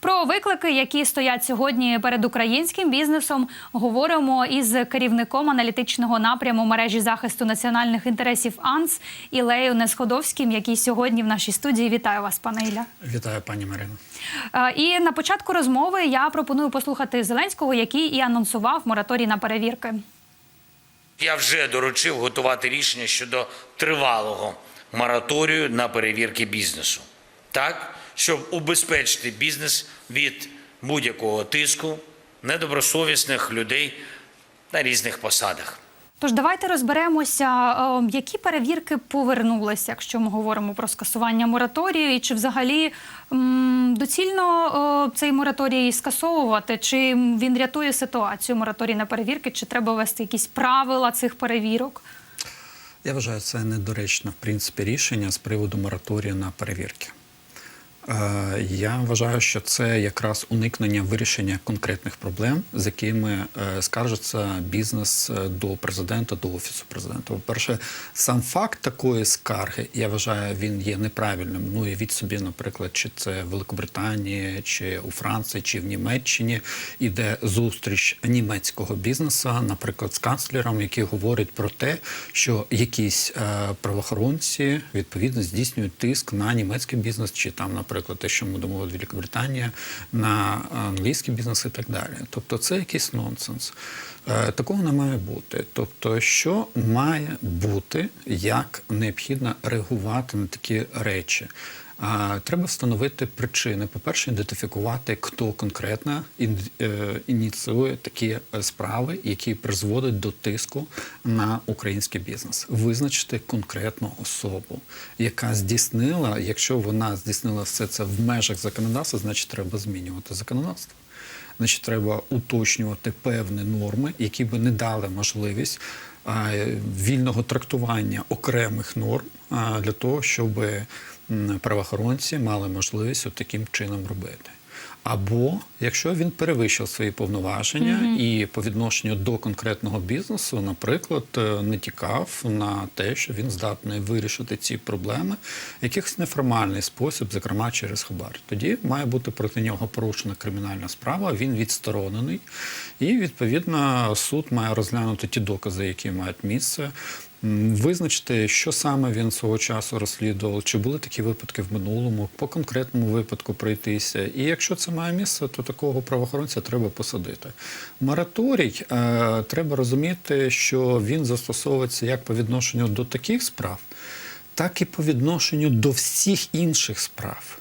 Про виклики, які стоять сьогодні перед українським бізнесом, говоримо із керівником аналітичного напряму мережі захисту національних інтересів АНС Ілею Несходовським, який сьогодні в нашій студії. Вітаю вас, пане Ілля. Вітаю, пані Марино. Е, І на початку розмови я пропоную послухати Зеленського, який і анонсував мораторій на перевірки. Я вже доручив готувати рішення щодо тривалого мораторію на перевірки бізнесу, так щоб убезпечити бізнес від будь-якого тиску недобросовісних людей на різних посадах. Тож давайте розберемося, е, які перевірки повернулися, якщо ми говоримо про скасування мораторію, і чи взагалі доцільно е, цей мораторій скасовувати, чи він рятує ситуацію мораторій на перевірки, чи треба ввести якісь правила цих перевірок? Я вважаю, це недоречне в принципі рішення з приводу мораторію на перевірки. Е, Я вважаю, що це якраз уникнення вирішення конкретних проблем, з якими е, скаржиться бізнес е, до президента, до офісу президента. По-перше, сам факт такої скарги, я вважаю, він є неправильним. Ну і від собі, наприклад, чи це в Великобританії, чи у Франції, чи в Німеччині іде зустріч німецького бізнесу, наприклад, з канцлером, який говорить про те, що якісь правоохоронці відповідно здійснюють тиск на німецький бізнес, чи там, наприклад, те, що ми думали в Великобританії, на англійський бізнес і так далі. Тобто, це якийсь нонсенс. Е, Такого не має бути. Тобто, що має бути, як необхідно реагувати на такі речі. Треба встановити причини. По-перше, ідентифікувати, хто конкретно е, ініціює такі е, справи, які призводять до тиску на український бізнес. Визначити конкретну особу, яка здійснила, якщо вона здійснила все це в межах законодавства, значить треба змінювати законодавство. Значить, треба уточнювати певні норми, які би не дали можливість вільного трактування окремих норм для того, щоб правоохоронці мали можливість от таким чином робити. Або якщо він перевищив свої повноваження і по відношенню до конкретного бізнесу, наприклад, е, не тікав на те, що він здатний вирішити ці проблеми в якихось неформальний спосіб, зокрема через хабар. Тоді має бути проти нього порушена кримінальна справа. Він відсторонений, і відповідно суд має розглянути ті докази, які мають місце. Визначити, що саме він свого часу розслідував, чи були такі випадки в минулому, по конкретному випадку пройтися. І якщо це має місце, то такого правоохоронця треба посадити. Мораторій е, треба розуміти, що він застосовується як по відношенню до таких справ, так і по відношенню до всіх інших справ.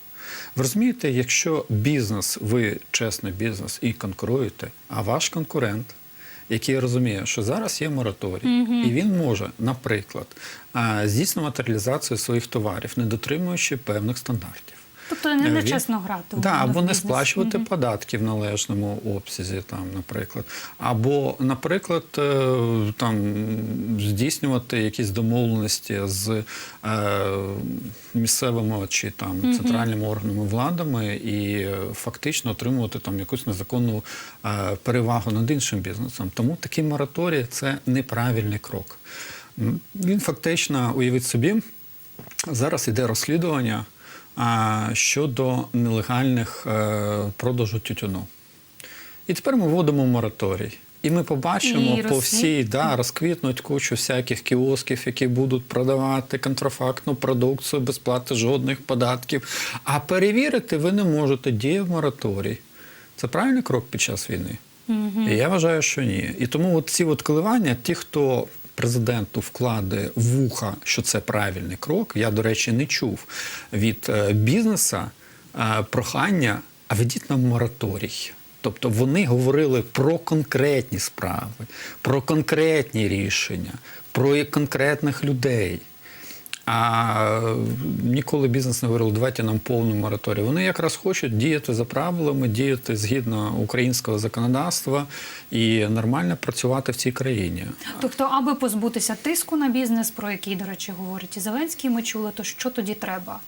Ви розумієте, якщо бізнес, ви чесний бізнес і конкуруєте, а ваш конкурент, який розуміє, що зараз є мораторій, і він може, наприклад, здійснювати реалізацію своїх товарів, не дотримуючи певних стандартів. Тобто не Е, нечесно грати. Да, або не сплачувати Мгм. податки в належному обсязі, там, наприклад. Або, наприклад, е, там, здійснювати якісь домовленості з е, місцевими чи там, центральними органами владами і фактично отримувати там, якусь незаконну е, перевагу над іншим бізнесом. Тому такий мораторій це неправильний крок. Він фактично, уявіть собі, зараз іде розслідування щодо нелегальних е, продажу тютюну. І тепер ми вводимо мораторій. І ми побачимо І по всій, да, розквітнуть кучу всяких кіосків, які будуть продавати контрафактну продукцію без плати жодних податків. А перевірити ви не можете, діє мораторій. Це правильний крок під час війни? І я вважаю, що ні. І тому от ці от коливання, ті, хто президенту вкладе вуха, що це правильний крок, я, до речі, не чув від е, бізнеса е, прохання, а ведіть нам мораторій. Тобто вони говорили про конкретні справи, про конкретні рішення, про конкретних людей. А ніколи бізнес не говорив, давайте нам повну мораторію. Вони якраз хочуть діяти за правилами, діяти згідно українського законодавства і нормально працювати в цій країні. Тобто, аби позбутися тиску на бізнес, про який, до речі, говорить і Зеленський, ми чули, то що тоді треба?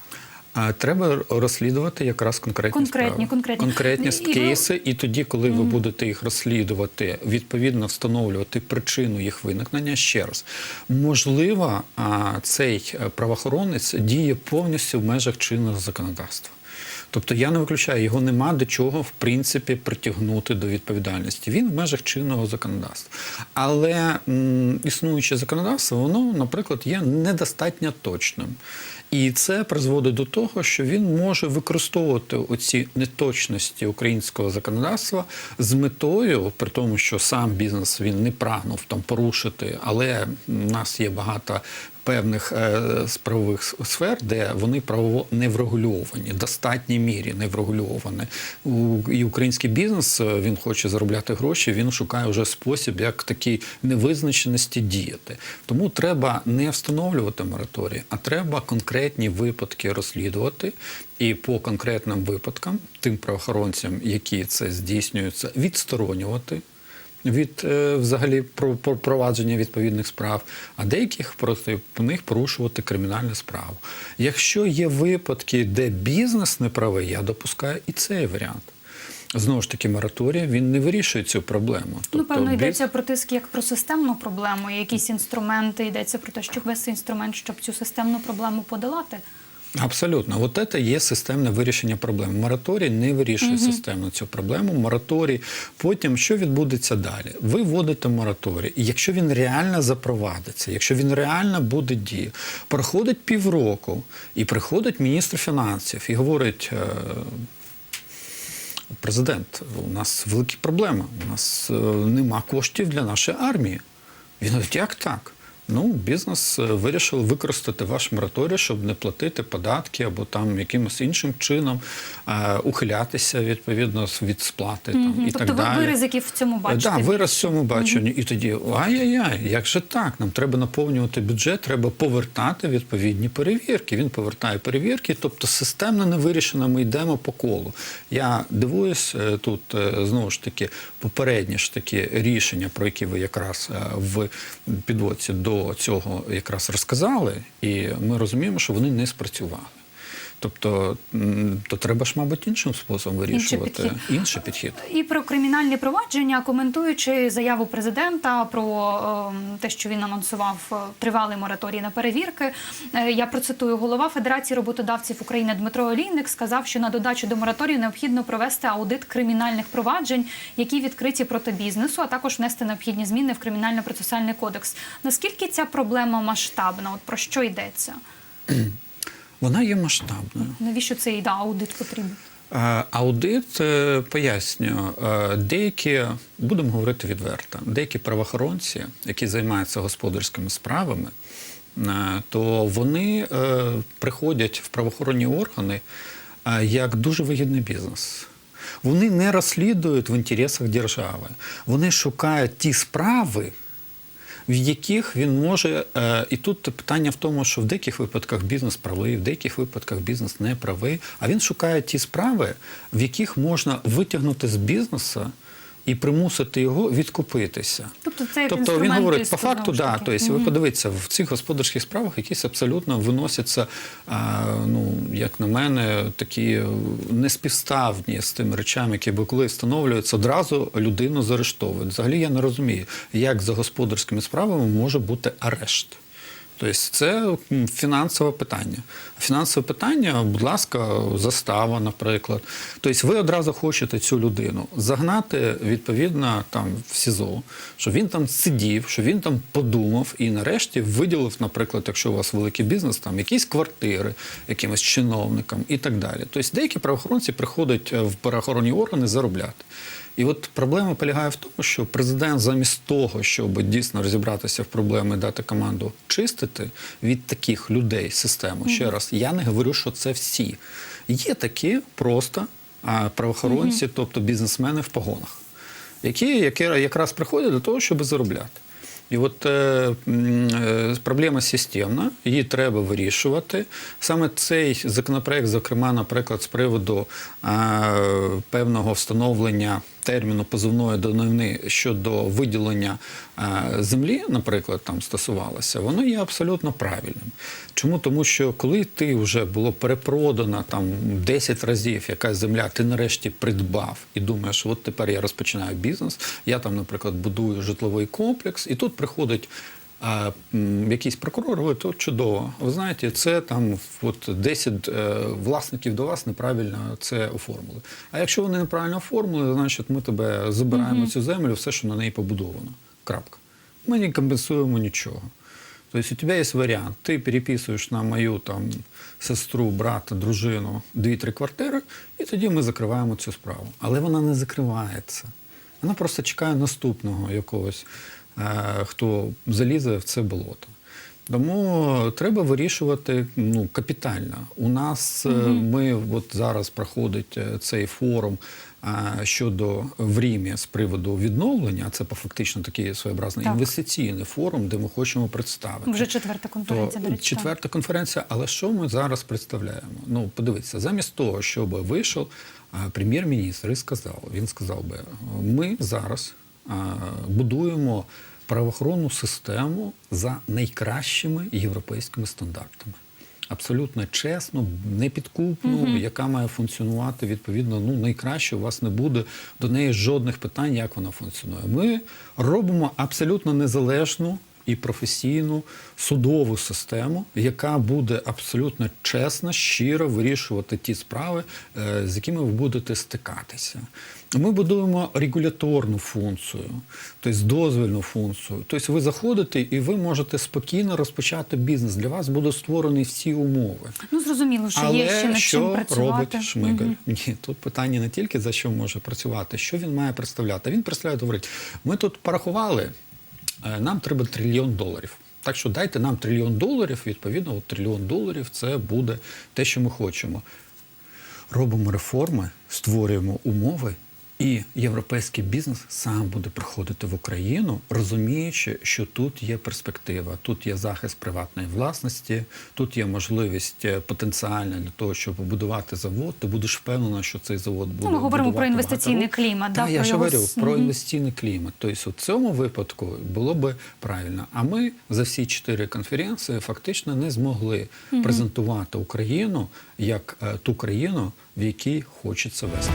А треба розслідувати якраз конкретні Конкретні, справи. конкретні. конкретні І кейси, і тоді, коли ви будете їх розслідувати, відповідно встановлювати причину їх виникнення. Ще раз можливо, цей е, правоохоронець діє повністю в межах чинного законодавства. Тобто я не виключаю, його нема до чого в принципі притягнути до відповідальності. Він в межах чинного законодавства. Але м, існуюче законодавство, воно, наприклад, є недостатньо точним. І це призводить до того, що він може використовувати оці неточності українського законодавства з метою, при тому, що сам бізнес він не прагнув там порушити, але в нас є багато певних е, правових сфер, де вони правово не врегульовані, в достатній мірі не врегульовані. І український бізнес е, він хоче заробляти гроші, він шукає вже спосіб, як такій невизначеності діяти. Тому треба не встановлювати мораторій, а треба конкретні випадки розслідувати і по конкретним випадкам, тим правоохоронцям, які це здійснюються, відсторонювати від е, взагалі про, про провадження відповідних справ, а деяких проти них порушувати кримінальну справу. Якщо є випадки, де бізнес не правий, я допускаю і цей варіант. Знову ж таки, мораторій він не вирішує цю проблему. Ну, певно, біз- йдеться про тиск як про системну проблему. Якісь інструменти йдеться про те, щоб вести інструмент, щоб цю системну проблему подолати. Абсолютно, от це є системне вирішення проблем. Мораторій не вирішує системно цю проблему. Мораторій. Потім що відбудеться далі? Ви вводите мораторій, і якщо він реально запровадиться, якщо він реально буде діяти, проходить півроку, і приходить міністр фінансів і говорить. е, Президент, у нас великі проблеми. У нас е, нема коштів для нашої армії. Він говорить, як так? Ну, бізнес е, вирішив використати ваш мораторій, щоб не платити податки або там якимось іншим чином е, ухилятися відповідно від сплати там, і тобто так ви, далі. ви ризиків в цьому бачите? Так, вираз в цьому баченні. І тоді ай-яй-яй, як же так? Нам треба наповнювати бюджет, треба повертати відповідні перевірки. Він повертає перевірки, тобто системно не вирішено, ми йдемо по колу. Я дивуюсь е, тут е, знову ж таки попередні ж такі рішення, про які ви якраз е, в підводці до цього якраз розказали, і ми розуміємо, що вони не спрацювали. Тобто, то треба ж, мабуть, іншим способом вирішувати підхід. інший підхід. І про кримінальні провадження, коментуючи заяву президента про ем, те, що він анонсував е, тривалий мораторій на перевірки. е, Я процитую голова Федерації роботодавців України Дмитро Олійник сказав, що на додачу до мораторію необхідно провести аудит кримінальних проваджень, які відкриті проти бізнесу, а також внести необхідні зміни в кримінально-процесуальний кодекс. Наскільки ця проблема масштабна? От про що йдеться? Вона є масштабною. Навіщо цей да, аудит потрібен? Е, Аудит е, пояснюю, е, деякі, будемо говорити відверто, деякі правоохоронці, які займаються господарськими справами, то вони приходять в правоохоронні органи як дуже вигідний бізнес. Вони не розслідують в інтересах держави. Вони шукають ті справи, в яких він може. е, І тут питання в тому, що в деяких випадках бізнес правий, в деяких випадках бізнес не правий. А він шукає ті справи, в яких можна витягнути з бізнесу і примусити його відкупитися. Тобто це Тобто він говорить, по факту, да, таки. тобто, ви подивіться, в цих господарських справах якісь абсолютно виносяться, а, ну, як на мене, такі е, неспівставні з тими речами, які би коли встановлюються, одразу людину заарештовують. Взагалі я не розумію, як за господарськими справами може бути арешт. Тобто це фінансове питання. Фінансове питання, будь ласка, застава, наприклад. Тобто ви одразу хочете цю людину загнати відповідно там в СІЗО, щоб він там сидів, щоб він там подумав і нарешті виділив, наприклад, якщо у вас великий бізнес, там якісь квартири якимось чиновникам і так далі. Тобто деякі правоохоронці приходять е, в правоохоронні органи заробляти. І от проблема полягає в тому, що президент замість того, щоб дійсно розібратися в проблемі, дати команду чистити від таких людей систему. Ще раз, я не говорю, що це всі. Є такі просто правоохоронці, тобто бізнесмени в погонах, які якраз приходять до того, щоб заробляти. І от е, е, проблема системна, її треба вирішувати. Саме цей законопроект, зокрема, наприклад, з приводу е, певного встановлення терміну позовної давнини щодо виділення е, землі, наприклад, там стосувалося, воно є абсолютно правильним. Чому? Тому що коли ти вже було перепродано там 10 разів якась земля, ти нарешті придбав і думаєш, от тепер я розпочинаю бізнес, я там, наприклад, будую житловий комплекс, і тут приходить А м, якийсь прокурор говорить, то чудово. Ви знаєте, це там от 10 е, власників до вас неправильно це оформили. А якщо вони неправильно оформили, значить ми тебе забираємо цю землю, все, що на неї побудовано. Крапка. Ми не компенсуємо нічого. То есть у тебя есть вариант. Ты переписуєш на мою там сестру, брата, дружину дві-три квартири, і тоді ми закриваємо цю справу. Але вона не закривається. Вона просто чекає наступного якогось, хто залізе в це болото. Тому треба вирішувати ну, капітально. У нас е, ми от зараз проходить е, цей форум е, щодо в Рімі з приводу відновлення. Це по фактично такий своєобразний Так. інвестиційний форум, де ми хочемо представити. Вже четверта конференція, То до речі. четверта конференція, але що ми зараз представляємо? Ну, подивіться, замість того, щоб вийшов прем'єр-міністр і сказав, він сказав би, ми зараз будуємо правоохоронну систему за найкращими європейськими стандартами. Абсолютно чесно, непідкупну, яка має функціонувати відповідно ну найкраще. У вас не буде до неї жодних питань, як вона функціонує. Ми робимо абсолютно незалежну і професійну судову систему, яка буде абсолютно чесно, щиро вирішувати ті справи, е, з якими ви будете стикатися. Ми будуємо регуляторну функцію, тобто дозвільну функцію. Тобто ви заходите і ви можете спокійно розпочати бізнес. Для вас будуть створені всі умови. Ну зрозуміло, що Але є ще над що чим працювати. робить Шмигаль? Ні, тут питання не тільки за що може працювати, що він має представляти. Він представляє, говорить, ми тут порахували, нам треба трильйон доларів. Так що дайте нам трильйон доларів, відповідно, от трильйон доларів це буде те, що ми хочемо. Робимо реформи, створюємо умови, і європейський бізнес сам буде приходити в Україну, розуміючи, що тут є перспектива, тут є захист приватної власності, тут є можливість е, потенціальна для того, щоб побудувати завод. Ти будеш впевнена, що цей завод буде. Ну, ми говоримо про інвестиційний клімат, Так, да, я про ж його говорю про інвестиційний клімат. Тобто, у цьому випадку було би правильно. А ми за всі чотири конференції фактично не змогли презентувати Україну як е, ту країну, в якій хочеться вести.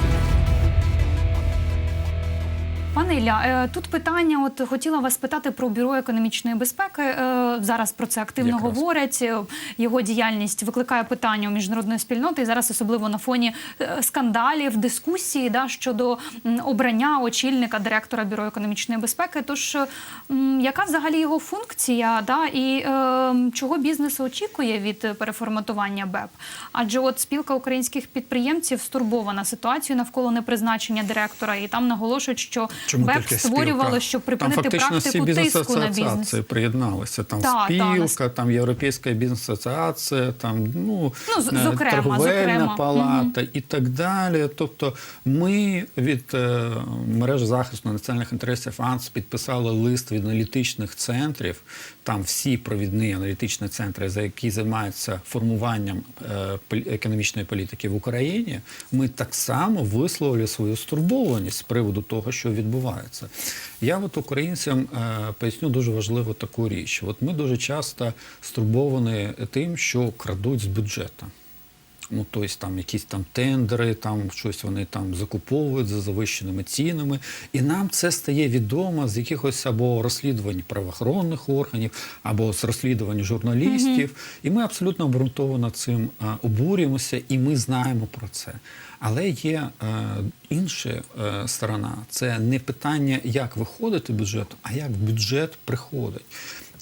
Пане Ілля, е, тут питання. От хотіла вас питати про бюро економічної безпеки. Е, Зараз про це активно Якраз. говорять. Е, Його діяльність викликає питання у міжнародної спільноти. І зараз особливо на фоні скандалів, дискусії да, щодо обрання очільника директора бюро економічної безпеки. Тож яка взагалі його функція, да, і е, чого бізнес очікує від переформатування БЕП? Адже от спілка українських підприємців стурбована ситуацією навколо непризначення директора, і там наголошують, що БЕП створювало, спілка? щоб там припинити фактично всі тиску на бізнес. приєдналися. Там Та, та, спілка, там Європейська бізнес-асоціація, там ну, Ну, з- е, зокрема, торговельна зокрема. палата і так далі. Тобто ми від е, мережі захисту національних інтересів АНС підписали лист від аналітичних центрів. Там всі провідні аналітичні центри, за які займаються формуванням е, економічної політики в Україні, ми так само висловили свою стурбованість з приводу того, що відбувається. Я от українцям е, поясню дуже важливу таку річ. От ми дуже часто стурбовані тим, що крадуть з бюджету. Ну, тобто там якісь там тендери, там щось вони там закуповують за завищеними цінами. І нам це стає відомо з якихось або розслідувань правоохоронних органів, або з розслідувань журналістів. І ми абсолютно обґрунтовано цим а, обурюємося, і ми знаємо про це. Але є е, інша е, сторона. Це не питання, як виходити бюджет, а як бюджет приходить.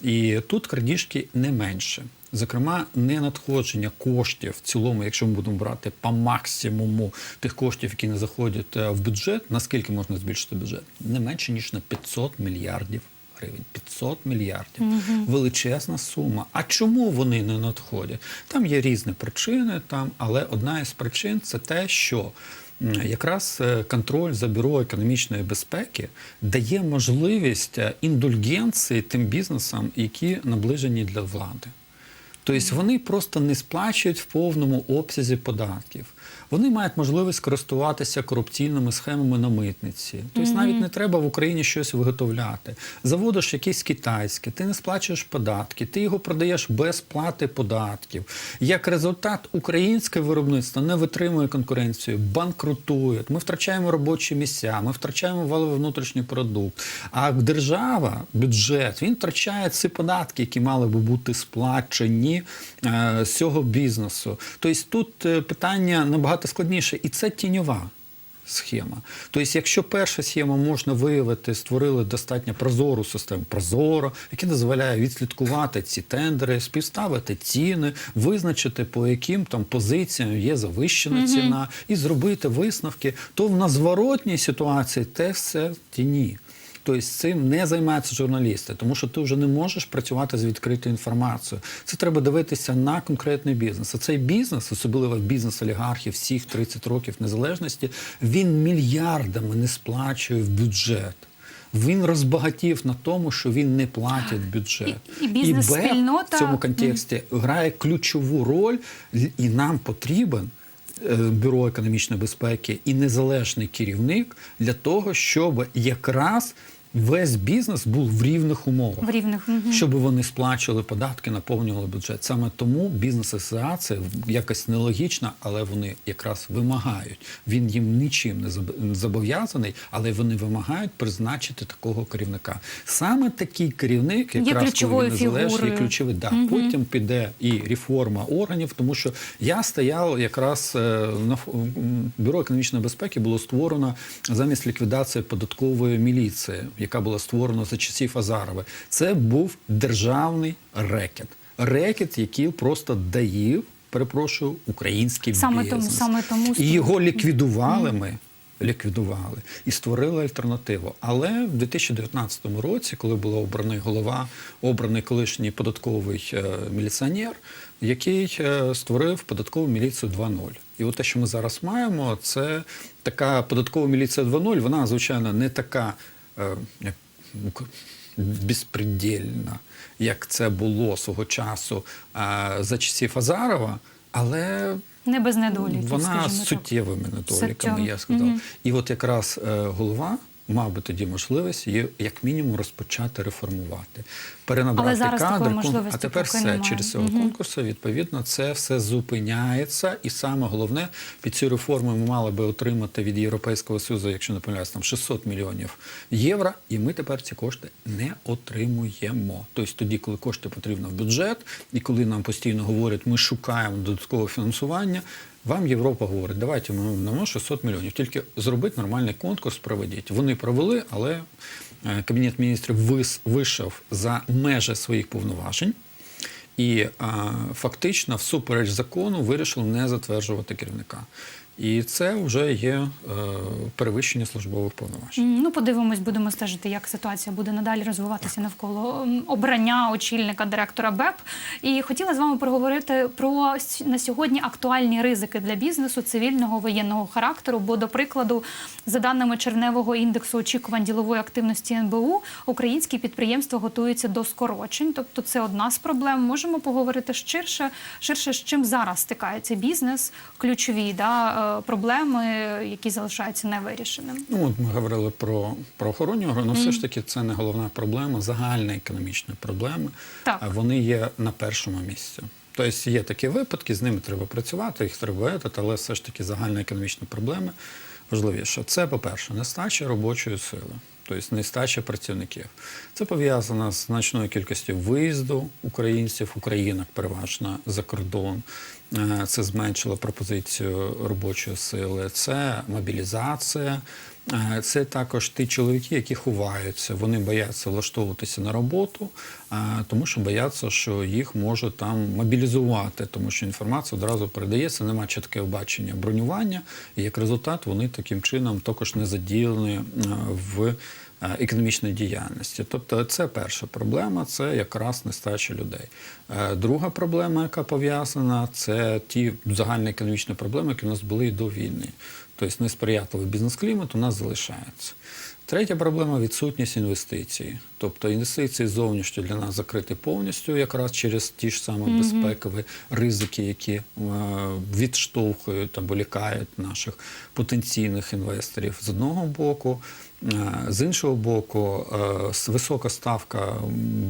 І тут крадіжки не менше. Зокрема, не надходження коштів в цілому, якщо ми будемо брати по максимуму тих коштів, які не заходять е, в бюджет, наскільки можна збільшити бюджет? Не менше ніж на 500 мільярдів гривень. 500 мільярдів. Величезна сума. А чому вони не надходять? Там є різні причини, там, але одна із причин це те, що якраз е, контроль за бюро економічної безпеки дає можливість е, індульгенції тим бізнесам, які наближені для влади. Тобто вони просто не сплачують в повному обсязі податків. Вони мають можливість користуватися корупційними схемами на митниці. Тобто навіть не треба в Україні щось виготовляти. Заводиш якесь китайське, ти не сплачуєш податки, ти його продаєш без плати податків. Як результат, українське виробництво не витримує конкуренцію, банкрутує. Ми втрачаємо робочі місця, ми втрачаємо валовий внутрішній продукт. А держава, бюджет, він втрачає ці податки, які мали би бути сплачені е, з цього бізнесу. Тобто тут е, питання набагато складніше, і це тіньова. Схема. Тобто, якщо перша схема можна виявити, створили достатньо прозору систему, прозоро, яка дозволяє відслідкувати ці тендери, співставити ціни, визначити, по яким там позиціям є завищена ціна, і зробити висновки, то в на зворотній ситуації те все в тіні. Тобто цим не займаються журналісти, тому що ти вже не можеш працювати з відкритою інформацією. Це треба дивитися на конкретний бізнес. А цей бізнес, особливо бізнес олігархів, всіх 30 років незалежності, він мільярдами не сплачує в бюджет. Він розбагатів на тому, що він не платить бюджет. І- і бізнес-спільнота- БЕП в цьому контексті грає ключову роль, і нам потрібен е, бюро економічної безпеки і незалежний керівник для того, щоб якраз весь бізнес був в рівних умовах. В рівних. мгм. Щоб вони сплачували податки, наповнювали бюджет. Саме тому бізнес-асоціація якось нелогічна, але вони якраз вимагають. Він їм нічим не зобов'язаний, але вони вимагають призначити такого керівника. Саме такий керівник, якраз коли незалежний, є фігурою. ключовий. Да, Потім піде і реформа органів, тому що я стояв якраз е, на бюро економічної безпеки було створено замість ліквідації податкової міліції, яка була створена за часів Азарова. Це був державний рекет. Рекет, який просто дає, перепрошую, український Саме тому- саме тому і його ліквідували ми. Ліквідували і створили альтернативу. Але в 2019 році, коли була обраний голова, обраний колишній податковий е, міліціонер, який е, створив податкову міліцію 2.0. І от те, що ми зараз маємо, це така податкова міліція 2.0, вона, звичайно, не така е, як безпредельна, як це було свого часу е, за часів Азарова, але Не без недоліків, вона з суттєвими недоліками, я сказав. Угу. І от якраз е, голова мав би тоді можливість її як мінімум розпочати реформувати, перенабрати Але зараз кон- а тепер все немає. через цього Мгм. конкурсу. Відповідно, це все зупиняється. І саме головне, під цю реформу ми мали би отримати від Європейського Союзу, якщо не помиляюсь, там 600 мільйонів євро. І ми тепер ці кошти не отримуємо. Тобто тоді, коли кошти потрібно в бюджет, і коли нам постійно говорять, ми шукаємо додаткове фінансування. Вам Європа говорить, давайте ми дамо 600 мільйонів. Тільки зробити нормальний конкурс, проведіть. Вони провели, але е, Кабінет міністрів вийшов за межі своїх повноважень і а, фактично, всупереч закону, вирішили не затверджувати керівника. І це вже є е, перевищення службових повноважень. Ну, подивимось, будемо стежити, як ситуація буде надалі розвиватися навколо обрання очільника директора БЕП. І хотіла з вами проговорити про на сьогодні актуальні ризики для бізнесу цивільного воєнного характеру. Бо, до прикладу, за даними черневого індексу очікувань ділової активності НБУ, українські підприємства готуються до скорочень. Тобто, це одна з проблем. Можемо поговорити ширше, ширше з чим зараз стикається бізнес, ключові да, проблеми, які залишаються невирішеними. Ну, от ми говорили про правоохоронні органи, але все ж таки це не головна проблема, загальна економічна проблема. Так. Вони є на першому місці. Тобто є такі випадки, з ними треба працювати, їх треба етати, але все ж таки загальна економічна проблема важливіша. Це, по-перше, нестача робочої сили, тобто нестача працівників. Це пов'язано з значною кількістю виїзду українців, українок переважно за кордон. Е, Це зменшило пропозицію робочої сили, це мобілізація. Е, Це також ті чоловіки, які ховаються. Вони бояться влаштовуватися на роботу, е, тому що бояться, що їх можуть там мобілізувати, тому що інформація одразу передається, немає чіткого бачення бронювання, і як результат вони таким чином також не задіяні в економічної діяльності. Тобто це перша проблема, це якраз нестача людей. Е, Друга проблема, яка пов'язана, це ті загальні економічні проблеми, які у нас були і до війни. Тобто несприятливий бізнес-клімат у нас залишається. Третя проблема відсутність інвестицій. Тобто інвестиції зовнішні для нас закриті повністю, якраз через ті ж самі безпекові ризики, які е, відштовхують або лякають наших потенційних інвесторів з одного боку. Е, З іншого боку, е, висока ставка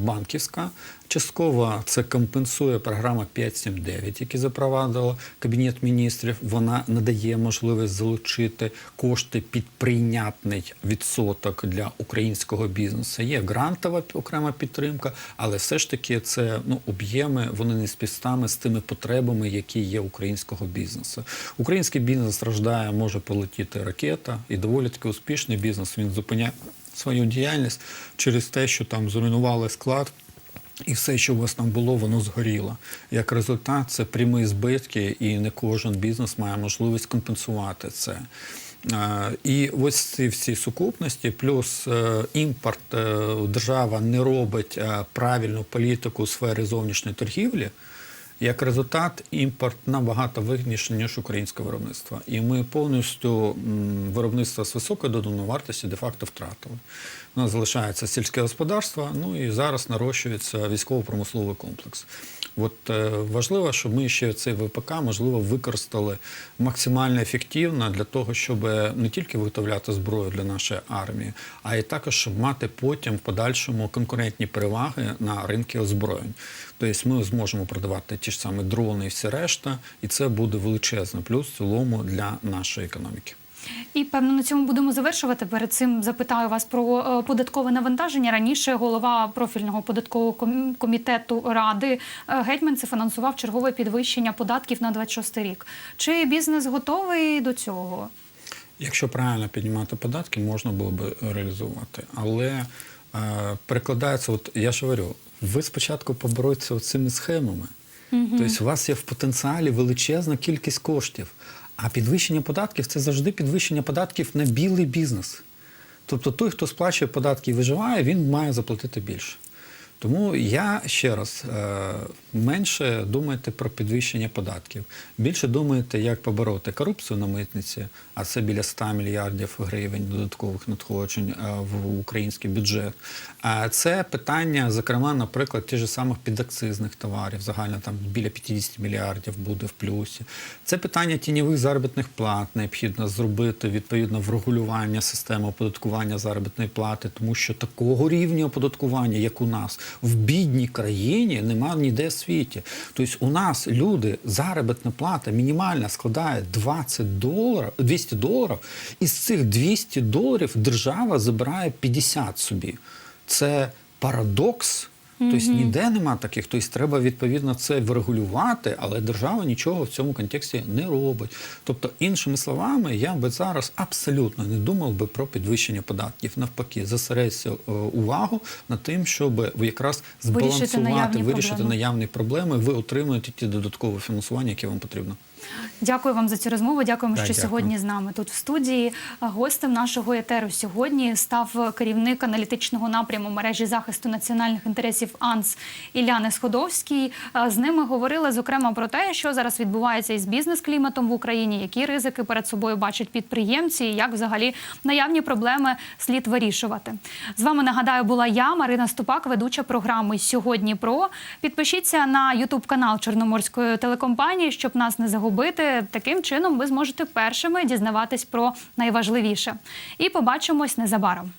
банківська. Частково це компенсує програма 5.7.9, яку запровадила Кабінет міністрів. Вона надає можливість залучити кошти під прийнятний відсоток для українського бізнесу. Є грантова окрема підтримка, але все ж таки це ну, об'єми, вони не співстами з тими потребами, які є українського бізнесу. Український бізнес страждає, може полетіти ракета, і доволі таки успішний бізнес він зупиняє свою діяльність через те, що там зруйнували склад. І все, що у вас там було, воно згоріло. Як результат, це прямі збитки, і не кожен бізнес має можливість компенсувати це. Е, І ось ці всі сукупності, плюс е, імпорт, е, держава не робить правильну політику у сфері зовнішньої торгівлі. Як результат, імпорт набагато вигідніший, ніж українське виробництво. І ми повністю виробництво з високою доданою вартості де-факто втратили. У нас залишається сільське господарство, ну і зараз нарощується військово-промисловий комплекс. От е, важливо, щоб ми ще цей ВПК можливо використали максимально ефективно для того, щоб не тільки виготовляти зброю для нашої армії, а й також щоб мати потім в подальшому конкурентні переваги на ринки озброєнь. Тобто ми зможемо продавати ті ж самі дрони і все решта, і це буде величезний плюс в цілому для нашої економіки. І певно на цьому будемо завершувати. Перед цим запитаю вас про е, податкове навантаження. Раніше голова профільного податкового комітету ради е, Гетьманцев фінансував чергове підвищення податків на 26 рік. Чи бізнес готовий до цього? Якщо правильно піднімати податки, можна було б реалізувати. Але е, перекладається, от я ж говорю, ви спочатку побороться цими схемами. Тобто у вас є в потенціалі величезна кількість коштів. А підвищення податків це завжди підвищення податків на білий бізнес. Тобто той, хто сплачує податки і виживає, він має заплатити більше. Тому я ще раз е, менше думайте про підвищення податків, більше думайте, як побороти корупцію на митниці, а це біля 100 мільярдів гривень додаткових надходжень е, в український бюджет. А це питання, зокрема, наприклад, ті ж самих підакцизних товарів, загально там біля 50 мільярдів буде в плюсі. Це питання тіньових заробітних плат необхідно зробити відповідно врегулювання системи оподаткування заробітної плати, тому що такого рівня оподаткування, як у нас, в бідній країні нема ніде в світі. Тобто у нас люди, заробітна плата мінімальна складає 20 доларів, 200 доларів, і з цих 200 доларів держава забирає 50 собі. Це парадокс. Тобто ніде нема таких, тобто треба відповідно це врегулювати, але держава нічого в цьому контексті не робить. Тобто, іншими словами, я би зараз абсолютно не думав би про підвищення податків. Навпаки, зосередься е, увагу над тим, щоб якраз Вирішити збалансувати, наявні вирішити наявні проблеми. Ви отримуєте ті додаткове фінансування, яке вам потрібно. Дякую вам за цю розмову. Дякуємо, Да, що дякую. сьогодні з нами тут в студії. Гостем нашого етеру сьогодні став керівник аналітичного напряму мережі захисту національних інтересів АНС Ілляни Сходовський. З ними говорили зокрема про те, що зараз відбувається із бізнес-кліматом в Україні, які ризики перед собою бачать підприємці, і як взагалі наявні проблеми слід вирішувати. З вами нагадаю була я, Марина Ступак, ведуча програми Сьогодні про підпишіться на Ютуб канал Чорноморської телекомпанії, щоб нас не загубити. Таким чином ви зможете першими дізнаватись про найважливіше. І побачимось незабаром.